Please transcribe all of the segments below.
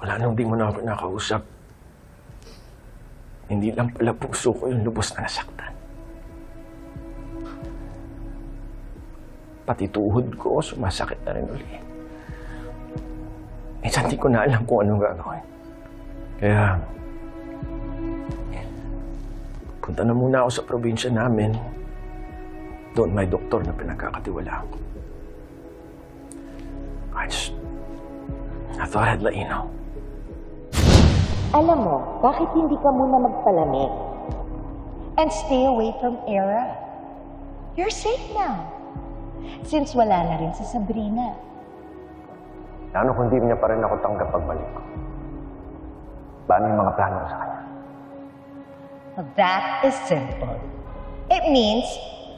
Wala nang di mo na ako nakausap. Hindi lang pala puso ko yung lubos na nasaktan. Pati tuhod ko, sumasakit na rin uli. Minsan di ko na alam kung anong gagawin. Kaya, punta na muna ako sa probinsya namin. Doon may doktor na pinagkakatiwalaan ko. I just, I thought I'd let you know. Alam mo, bakit hindi ka muna magpalamig? And stay away from Era. You're safe now. Since wala na rin si Sabrina. Ano kung di niya pa rin ako tanggap pagbalik ko? Paano yung mga plano ko sa kanya? That is simple. It means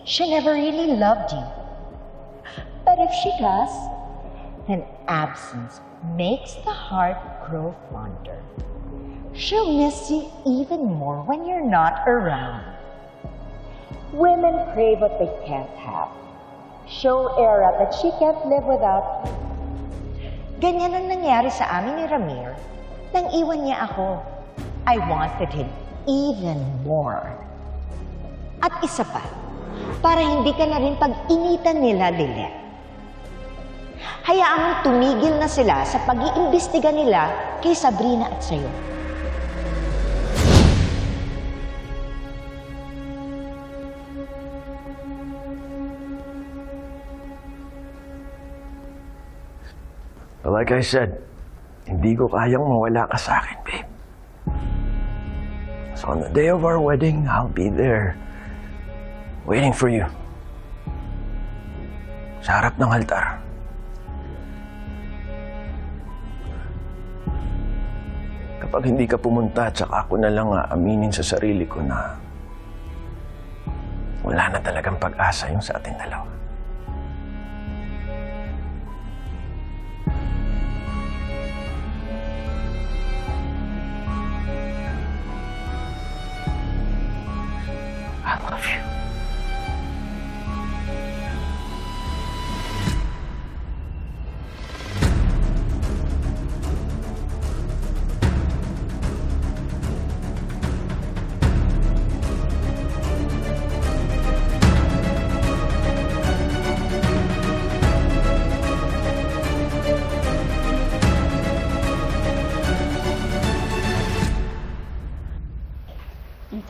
she never really loved you. But if she does, then absence makes the heart grow fonder. She'll miss you even more when you're not around. Women crave what they can't have. Show Era that she can't live without you. Ganyan ang nangyari sa amin ni Ramir nang iwan niya ako. I wanted him even more. At isa pa, para hindi ka na rin pag-initan nila, Lilet. Hayaan mong tumigil na sila sa pag-iimbestiga nila kay Sabrina at sa'yo. But like I said, hindi ko kayang mawala ka sa akin, babe. So on the day of our wedding, I'll be there. Waiting for you. Sa harap ng altar. Kapag hindi ka pumunta, tsaka ako na lang aaminin sa sarili ko na wala na talagang pag-asa yung sa ating dalawa. I love you.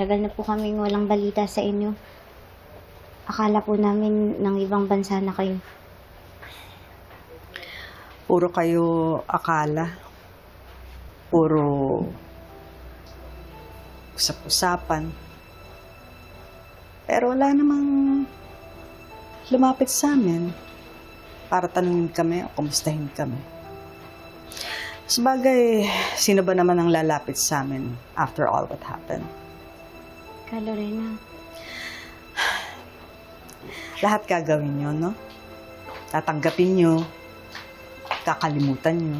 Ang tagal na po kaming walang balita sa inyo. Akala po namin ng ibang bansa na kayo. Puro kayo akala. Puro usap-usapan. Pero wala namang lumapit sa amin para tanungin kami o kumustahin kami. Sabagay, sino ba naman ang lalapit sa amin after all what happened? Ka, Lorena. Lahat gagawin nyo, no? Tatanggapin nyo, kakalimutan nyo,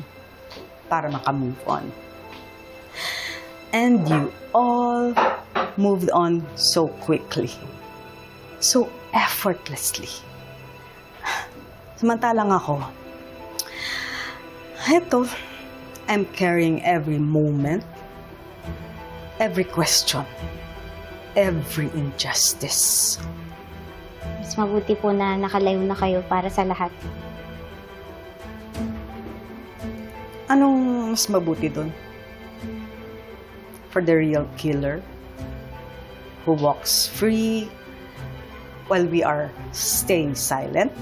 para makamove on. And you all moved on so quickly. So effortlessly. Samantalang ako, eto, I'm carrying every moment, every question, every injustice. Mas mabuti po na nakalayo na kayo para sa lahat. Anong mas mabuti doon? For the real killer who walks free while we are staying silent?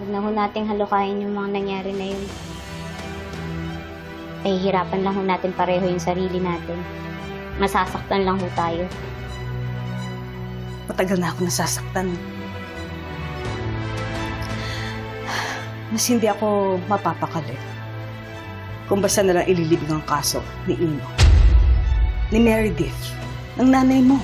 Huwag na ho nating halukayin yung mga nangyari na yun. Nahihirapan lang ho natin pareho yung sarili natin. Masasaktan lang ho tayo. Matagal na ako nasasaktan. Mas hindi ako mapapakali. Kung basta na lang ililibing ang kaso ni Ino. Ni Meredith. Ng nanay mo.